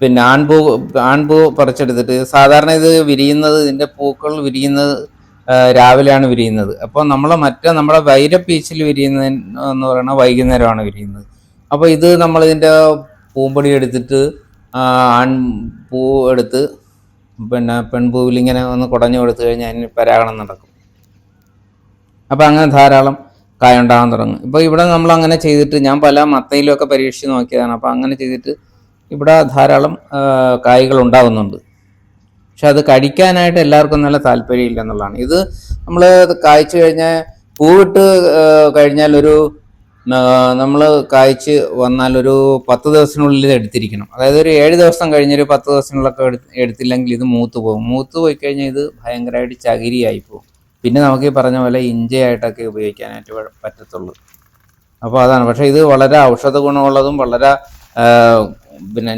പിന്നെ ആൺപൂ ആൺപൂ പറിച്ചെടുത്തിട്ട് സാധാരണ ഇത് വിരിയുന്നത് ഇതിന്റെ പൂക്കൾ വിരിയുന്നത് രാവിലെയാണ് വിരിയുന്നത്. അപ്പോൾ നമ്മൾ മറ്റേ നമ്മളെ വൈരപ്പീച്ചിൽ വിരിയുന്ന എന്ന് പറയുന്നത് വൈകുന്നേരമാണ് വിരിയുന്നത്. അപ്പോൾ ഇത് നമ്മൾ ഇതിന്റെ പൂമ്പൊടി എടുത്തിട്ട് ആൺപൂ എടുത്ത് പിന്നെ പെൺപൂവിൽ ഇങ്ങനെ ഒന്ന് കുടഞ്ഞു കൊടുത്തു കഴിഞ്ഞാൽ അതിന് പരാഗണം നടക്കും. അപ്പോൾ അങ്ങനെ ധാരാളം കായ ഉണ്ടാകാൻ തുടങ്ങും. ഇപ്പോൾ ഇവിടെ നമ്മൾ അങ്ങനെ ചെയ്തിട്ട് ഞാൻ പല മത്തയിലൊക്കെ പരീക്ഷിച്ച് നോക്കിയതാണ്. അപ്പോൾ അങ്ങനെ ചെയ്തിട്ട് ഇവിടെ ധാരാളം കായ്കൾ ഉണ്ടാകുന്നുണ്ട് പക്ഷെ അത് കഴിക്കാനായിട്ട് എല്ലാവർക്കും നല്ല താല്പര്യമില്ല എന്നുള്ളതാണ്. ഇത് നമ്മൾ കായ്ച്ചു കഴിഞ്ഞാൽ പൂവിട്ട് കഴിഞ്ഞാൽ ഒരു നമ്മൾ കായ്ച്ച് വന്നാൽ ഒരു പത്ത് ദിവസത്തിനുള്ളിൽ ഇത് എടുത്തിരിക്കണം. അതായത് ഒരു ഏഴ് ദിവസം കഴിഞ്ഞൊരു പത്ത് ദിവസത്തിനുള്ളൊക്കെ എടുത്തില്ലെങ്കിൽ ഇത് മൂത്ത് പോകും. മൂത്ത് പോയി കഴിഞ്ഞാൽ ഇത് ഭയങ്കരമായിട്ട് ചകിരിയായി പോകും. പിന്നെ നമുക്ക് ഈ പറഞ്ഞ പോലെ ഇഞ്ചയായിട്ടൊക്കെ ഉപയോഗിക്കാനായിട്ട് പറ്റത്തുള്ളൂ. അപ്പോൾ അതാണ്. പക്ഷേ ഇത് വളരെ ഔഷധ ഗുണമുള്ളതും വളരെ ആ, പിന്നെ